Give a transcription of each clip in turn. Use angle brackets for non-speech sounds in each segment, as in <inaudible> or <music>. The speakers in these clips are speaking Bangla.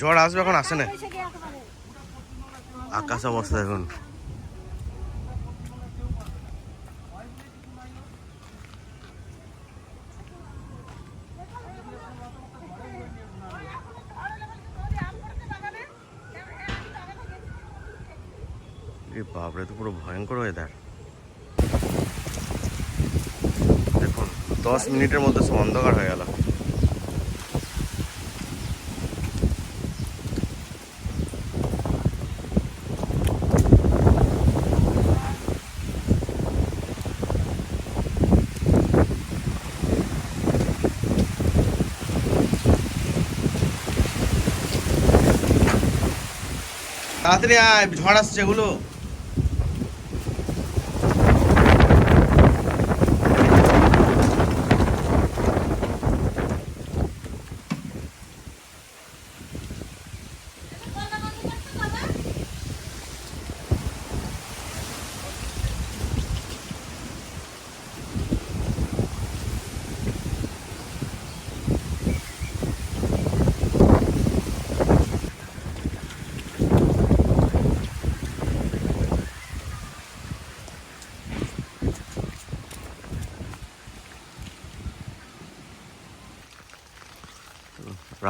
ঝড় আসবে এখন, আসে না আকাশ অবস্থা এখন। বাপরে, তো পুরো ভয়ঙ্কর ওয়েদার দেখুন, দশ মিনিটের মধ্যে সব অন্ধকার হয়ে গেল। তাড়াতাড়ি আয় ঝড় আসছে এগুলো।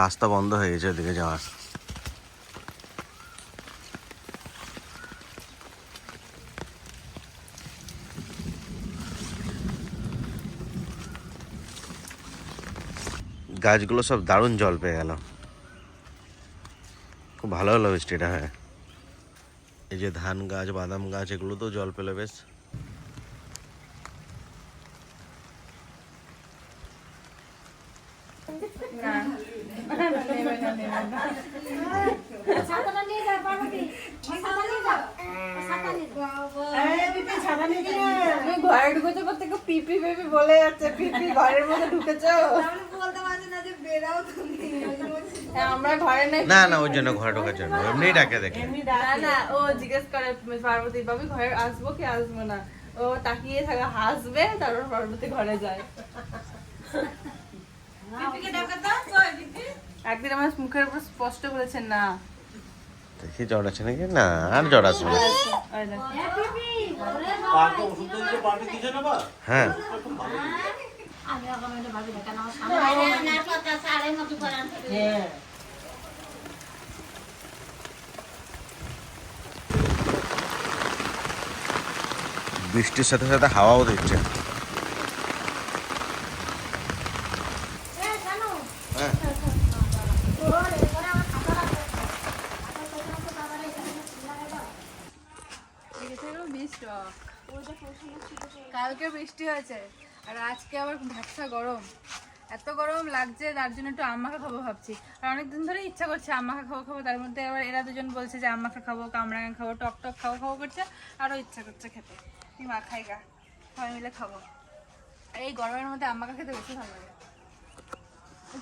রাস্তা বন্ধ হয়ে গেছে ওদিকে যাওয়ার। গাছগুলো সব দারুণ জল পেয়ে গেল। খুব ভালো হলো বৃষ্টিটা হ্যাঁ। এই যে ধান গাছ, বাদাম গাছ, এগুলো তো জল পেলে বেশ ছাতাটা নিয়ে যা পার্বতী ছাতা নিয়ে যা ছাতা নিয়ে যা তুমি ঘরে ঢুকেছো থেকে পিপি পিপি বলে যাচ্ছে পিপি ঘরের মধ্যে ঢুকেছো হ্যাঁ, আমরা ঘরে নাই না না ওই জন্য ঘরে ঢোকার জন্য। এমনি ডাকে দেখে। না না ও জিজ্ঞেস করে পার্বতী বাবু ঘরে আসব কি আসব না? ও তাকিয়ে থাকে হাসবে? তারপর পার্বতী ঘরে যায়। একদিন আমার মুখের উপর স্পষ্ট বলেছেন না। দেখি জ্বর আছে নাকি? না আর জ্বর আসবে না। হ্যাঁ। বৃষ্টির সাথে সাথে হাওয়াও দিচ্ছে হ্যাঁ কালকে হয়েছে। আর আজকে আবার ভ্যাপসা গরম। এত গরম লাগছে তার জন্য একটু আম্মাকে খাব ভাবছি। আর অনেকদিন ধরে ইচ্ছা করছে আম্মাকে খাব খাব। তার মধ্যে আবার এরা দুজন বলছে যে আম্মাকে খাব কামরাঙা খাব টক টক খাব খাব করছে। আরও ইচ্ছা করছে খেতে। মা খাই গা। সবাই মিলে খাব। আর এই গরমের মধ্যে আম্মাকে খেতে বেশি ভালো লাগে।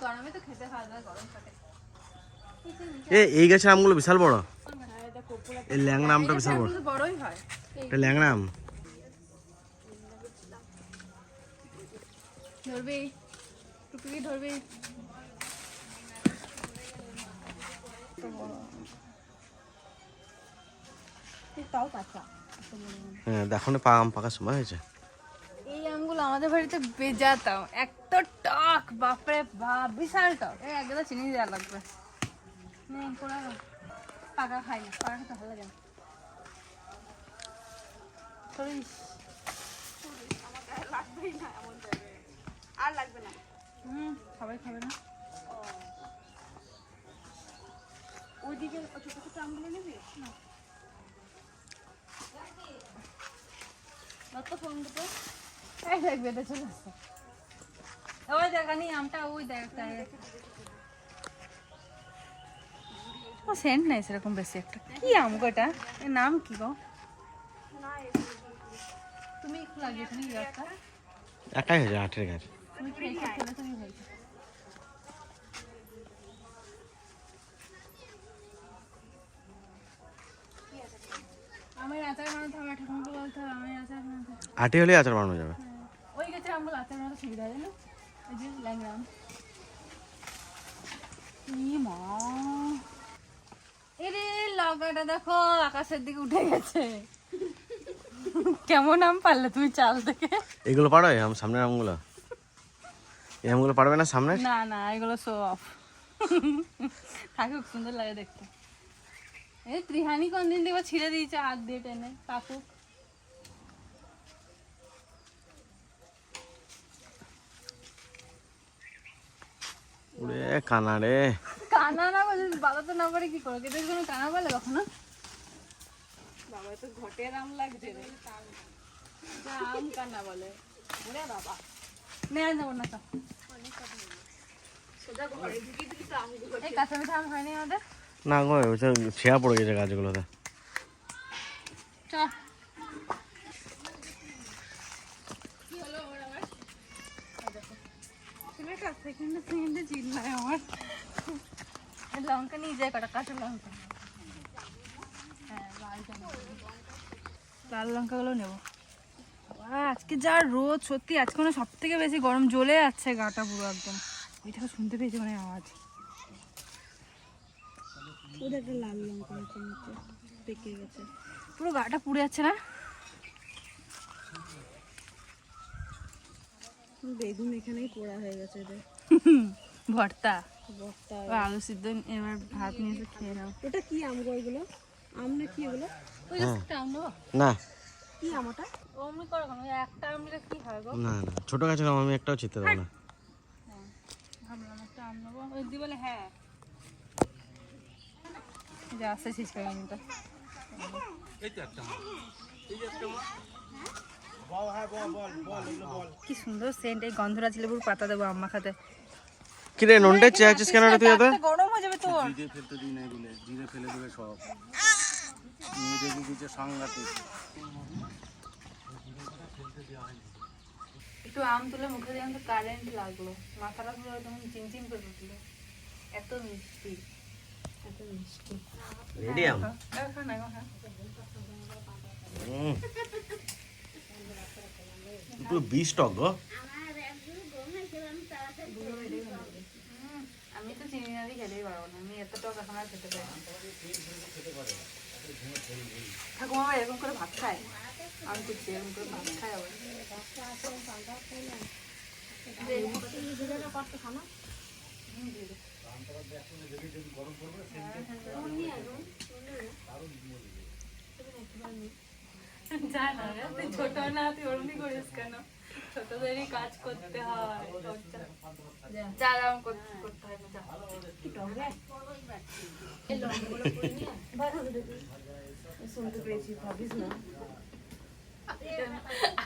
গরমে তো খেতে ভালো লাগে গরম থাকে। এই গাছের আমগুলো বিশাল বড়। এই ল্যাংড়া আমটা বিশাল বড়। বড়ই হয়। এটা ল্যাংড়া আম ধরবি? টুকরি ধরবি? তাও হ্যাঁ দেখো না আম পাকার সময় হয়েছে। এই আমগুলো আমাদের বাড়িতে বেজাতাম। এত টক বাপরে বাপ বিশাল টক। এই একদম চিনি দেওয়া লাগবে। নে, পোড়া না। পাকা খাই না পাকা খেতে ভালো লাগে না। সরিস। হুম সবাই খাবে না। ওইদিকে ছোট ছোট আমগুলো নিবি? না। ফোন দিতে এই দেখ বেঁধে চলে আসছে। ওই দেখানি আমটা ওই দেখ ও সেন্ট নাই সেরকম বেশি একটা। কি আম এটা? এর নাম কি গো? তুমি একটু লাগিয়ে তুমি একটা? একাই হয়েছে আঠের গাছ। আটি হলে আচার বানানো যাবে। ওই গেছে আমগুলো আচার বানাতে সুবিধা হয় না এই যে ল্যাংরাম মা। লঙ্কাটা দেখো আকাশের দিকে উঠে গেছে। কেমন আম পারলে তুমি চাল থেকে? এগুলো পাড়ায় আম সামনের আমগুলো? এই পারবে না সামনে না না এগুলো শো অফ থাকুক সুন্দর লাগে দেখতে। এই ত্রিহানি কোন দিন দেখব? ছিঁড়ে দিয়েছে হাত দিয়ে টেনে কাকুক ওরে কানা রে। কানা না বলে বাবা তো না পারে কি করো? কেটে কোনো কানা বলে কখনো? বাবা তো ঘটের আম লাগছে রে। আম কানা বলে। ওরে বাবা। নে আর নেব না তো এই কাঁচা মিঠা আম হয়নি আমাদের না গো ছেঁড়া পড়ে গেছে গাছগুলোতে। লঙ্কা নিয়ে যায় কটা কাঁচা লঙ্কা। হ্যাঁ লাল লঙ্কা। লাল লঙ্কাগুলো নেব। আজকে যা রোদ সত্যি আজকে সব থেকে বেশি গরম জ্বলে যাচ্ছে গাটা পুরো একদম। ওইটা শুনতে পেয়েছি মানে আওয়াজ। ওদের একটা লাল লঙ্কা আছে নিচে পেকে গেছে। পুরো গাটা পুড়ে যাচ্ছে না? বেগুন এখানেই পোড়া হয়ে গেছে এদের ভর্তা। বস্তা আলু সিদ্ধ এবার ভাত নিয়ে এসে খেয়ে নাও। ওটা কি আম গো ওইগুলো আম না কি এগুলো? ওই যে একটা আম না। কি আম ওটা? অমনি করো কেন? একটা আম নিলে কি হয় গো? না না। ছোট গাছের আম আমি একটাও চিনতে দেবো না। আম নেব ওই দি বলে হ্যাঁ। যা আসছে শেষ করে নিতে কি সুন্দর সেন্ট এই গন্ধরাজ লেবুর পাতা দেবো আম্মা খাতে। কিরে নন্টে চেয়ে আছিস কেন রে তুই এত? গরম হয়ে যাবে তোর। জিরে ফেলতে দিই নাই বলে জিরে ফেলে দেবে সব। নিয়ে দেখি কিছু সাংঘাতিক। একটু আম তুলে মুখে দিয়ে তো কারেন্ট লাগল। মাথাটা পুরো একদম চিমচিম করে উঠল। এত মিষ্টি। এত মিষ্টি। রেডি আম? এবার পুরো বিষ টক গো। আমি তো চিনি না দিয়ে খেতেই পারব না। আমি এত টক এখন আর খেতে পারি ঠাকুমা এরকম করে ভাত খায়? আমি তো এরকম করে ভাত খাই আবার ছোট না তুই ওরমই করিস কেন ছোটদেরই কাজ করতে হয় যা করতে হয় না শুনতে পেয়েছি ভাবিস না।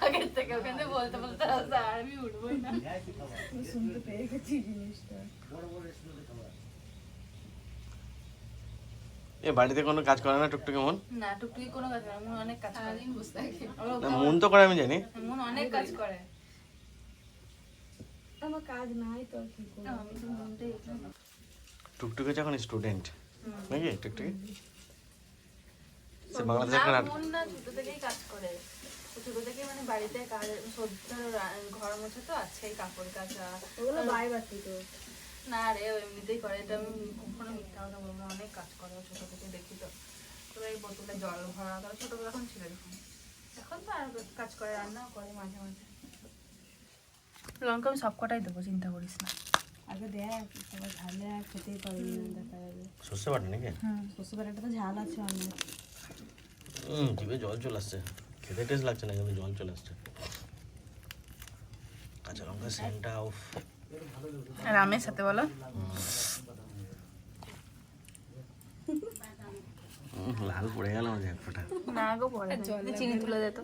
আগের থেকে ওখানে বলতে বলতে আর আমি উঠবোই না। শুনতে পেয়ে গেছি জিনিসটা। এ বাড়িতে কোনো কাজ করে না টুকটুকি মন? না টুকটুকি কোনো কাজ করে মন অনেক কাজ করে। বসে থাকে। মন তো করে আমি জানি। মন অনেক কাজ করে। আমার কাজ নাই তো কি করব? আমি তো মনটাই টুকটুকি যখন স্টুডেন্ট নাকি টুকটুকি? সে বাংলাদেশে একটা নাটক মন না ছোট থেকেই কাজ করে। ছোট থেকে মানে বাড়িতে কাজ সদ্য ঘর মোছা তো আছেই কাপড় কাচা। ওগুলো তো। না রে এমনিতেই করে এটা আমি কখনো মিথ্যা কথা বলব অনেক কাজ করে ছোট থেকে দেখি তো। তবে এই বোতলে জল ভরা তারা ছোটবেলা এখন ছিল এরকম এখন তো আর কাজ করে রান্নাও করে মাঝে মাঝে। লঙ্কা আমি সব কটাই দেবো চিন্তা করিস না। আগে দেখ সবাই ঝালে আর খেতেই পারবি না দেখা যাবে। সর্ষে বাটা নাকি? হুম শস্য বাটাটা তো ঝাল আছে অনেক। হুম জিভে জল চলে আসছে। খেতে টেস্ট লাগছে না কিন্তু জল চলে আসছে। কাঁচা লঙ্কা সেন্টটা উফ। আর আমের সাথে বলো। লাল পড়ে গেল আমার এক ফোঁটা। না গো পরে চিনি তুলে দে তো।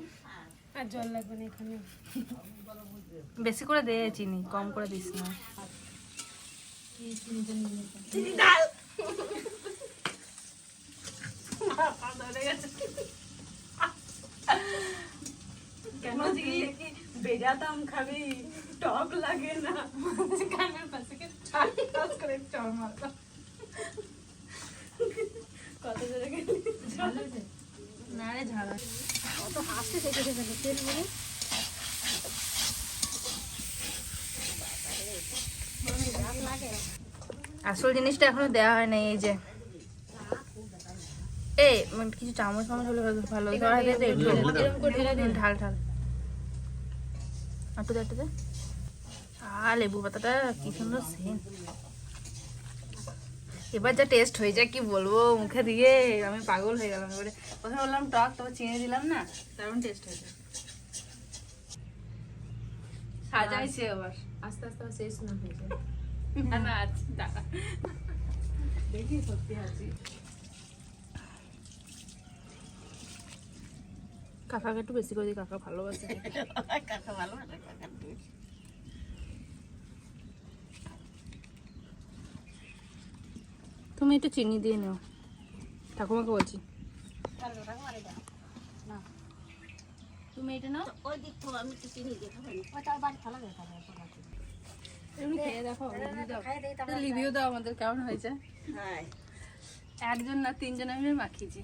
আর জল লাগবে না এখানে। বেশি করে দে চিনি কম করে দিস না। কেন বেজাতাম খাবি টক লাগে না। কানের পাশে করে চড় মারতো কত জোরে গেলি? না রে ঝাল আছে। তো হাসতে শিখেছে তেল বলে আসল জিনিসটা এখনও দেওয়া হয় না এই যে এ মানে কিছু চামচ চামচ হলে ভালো- ভালো ধরা দিয়ে দে একটু এরকম করে ঢেলে দিন ঢাল ঢাল। একটু দে দে। আ লেবু পাতাটা কি সুন্দর সেন্ট এবার যা টেস্ট হয়ে যায় কি বলব মুখে দিয়ে। আমি পাগল হয়ে গেলাম এবারে। প্রথমে বললাম টক তারপর চিনি দিলাম না দারুণ টেস্ট হয়েছে সাজাইছে আবার আস্তে আস্তে আবার শেষ না হয়ে যায়। <laughs> না না দেখি সত্যি আছি। কাকাকে একটু বেশি করে দিই কাকা ভালোবাসে। <laughs> কাকা ভালো লাগে কাকা তুমি একটু চিনি দিয়ে নাও। ঠাকুমাকে বলছি। তুমি এটা নাও। ওই দিক তো আমি তো চিনি দিয়ে খাবেন ওটা বাড়ি ভালো লাগে খাবে এমনি খেয়ে দেখো রিভিউ দাও আমাদের কেমন হয়েছে। হ্যাঁ। একজন না তিনজন আমি মাখিয়েছি।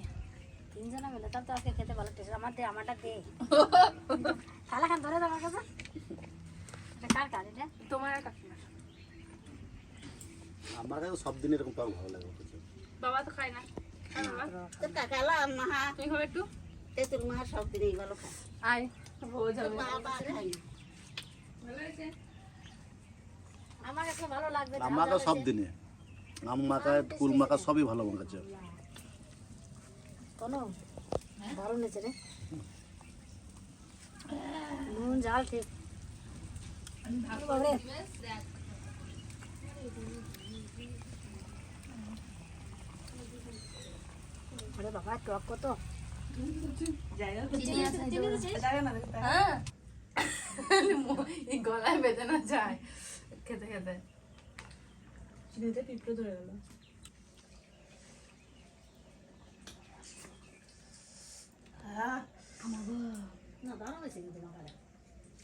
তিনজনা মিলে তার তো আজকে খেতে ভালো টেস্ট আমার দে আমারটা দে। থালা খান ধরে আমার কাছে। এটা কার কার এটা? তোমার আর কাকিমার। আমার কাছে সব দিন এরকম ভালো লাগে। বাবা তো খায় না। খায় বাবা? তোর মাহা তুমি খাবে একটু? তেতুল মাহা সব দিন এইগুলো খায়। আয় ভোজ হবে বাবা খাই ভালো হয়েছে? আমার কাছে ভালো লাগবে আম মাখা সব দিনে। আম মাখা কুল মাখা সবই ভালো মাখাচ্ছে কোনো? ভালো নেছে রে নুন জাল ঠিক। আরে বাবা টক কত। হ্যাঁ। এই গলায় বেঁধে না যায়। খেতে খেতে। চিনিতে পিঁপড়ে ধরে গেল না দারুণ হয়েছে কিন্তু মাখাটা।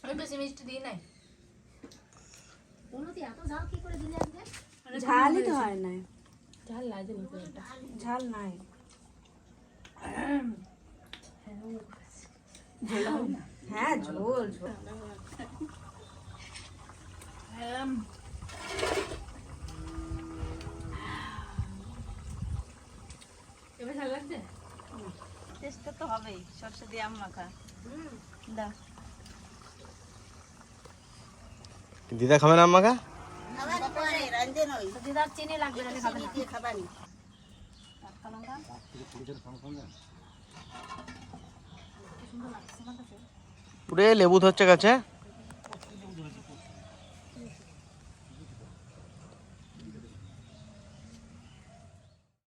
আমি বেশি মিষ্টি দিই নাই উন্নতি এত ঝাল কি করে দিলে আজকে ঝালই তো হয় না ঝাল লাগে না ঝাল নাই হ্যাঁ ঝোল ঝোল এবার ঝাল লাগছে? টেস্ট তো হবেই সরষে দিয়ে আম মাখা। দা। দিদা খাবে না মাখা? দিদার চিনি লাগবে না খাবে না। খাবানি পুরে লেবু ধরছে গাছে।